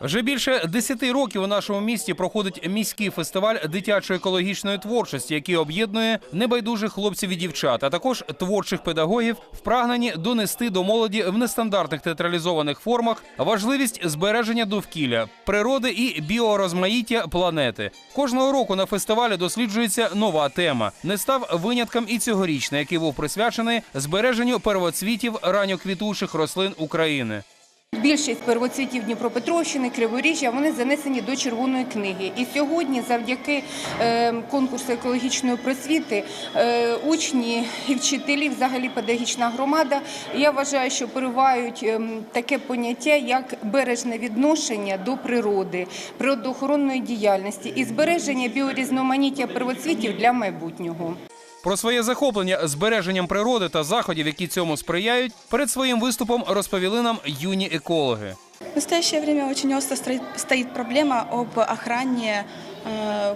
Вже більше 10 років у нашому місті проходить міський фестиваль дитячої екологічної творчості, який об'єднує небайдужих хлопців і дівчат, а також творчих педагогів, впрагнені донести до молоді в нестандартних театралізованих формах важливість збереження довкілля, природи і біорозмаїття планети. Кожного року на фестивалі досліджується нова тема. Не став винятком і цьогорічний, який був присвячений збереженню первоцвітів ранньоквітучих рослин України. Більшість первоцвітів Дніпропетровщини, Криворіжжя вони занесені до червоної книги. І сьогодні, завдяки е, конкурсу екологічної просвіти, е, учні і вчителі, взагалі педагогічна громада, я вважаю, що перевають ем, таке поняття, як бережне відношення до природи, природоохоронної діяльності і збереження біорізноманіття первоцвітів для майбутнього. Про своє захоплення збереженням природи та заходів, які цьому сприяють, перед своїм виступом розповіли нам юні екологи. В настоящее время очень остро стоит проблема об охране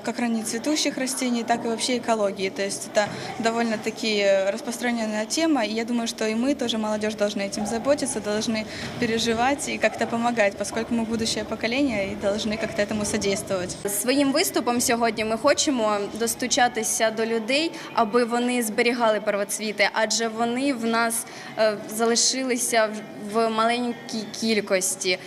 как ранее цветущих растений, так и вообще экологии. То есть это довольно-таки распространенная тема, и я думаю, что и мы, тоже молодежь, должны этим заботиться, должны переживать и как-то помогать, поскольку мы будущее поколение и должны как-то этому содействовать. Своїм виступом сьогодні ми хочемо достучатися до людей, аби вони зберігали первоцвіти, адже вони в нас е, залишилися в- в маленькій кількості.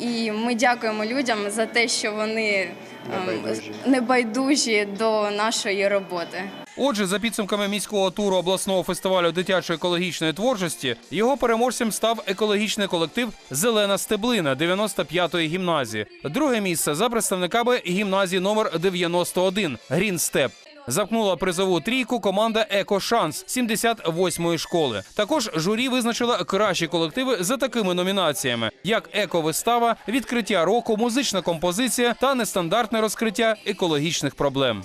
І ми дякуємо людям за те, що вони ем, небайдужі до нашої роботи. Отже, за підсумками міського туру обласного фестивалю дитячої екологічної творчості, його переможцем став екологічний колектив Зелена стеблина 95-ї гімназії. Друге місце за представниками гімназії номер 91 Грін Степ. Замкнула призову трійку команда Екошанс 78-ї школи. Також журі визначила кращі колективи за такими номінаціями: як ековистава, відкриття року, музична композиція та нестандартне розкриття екологічних проблем.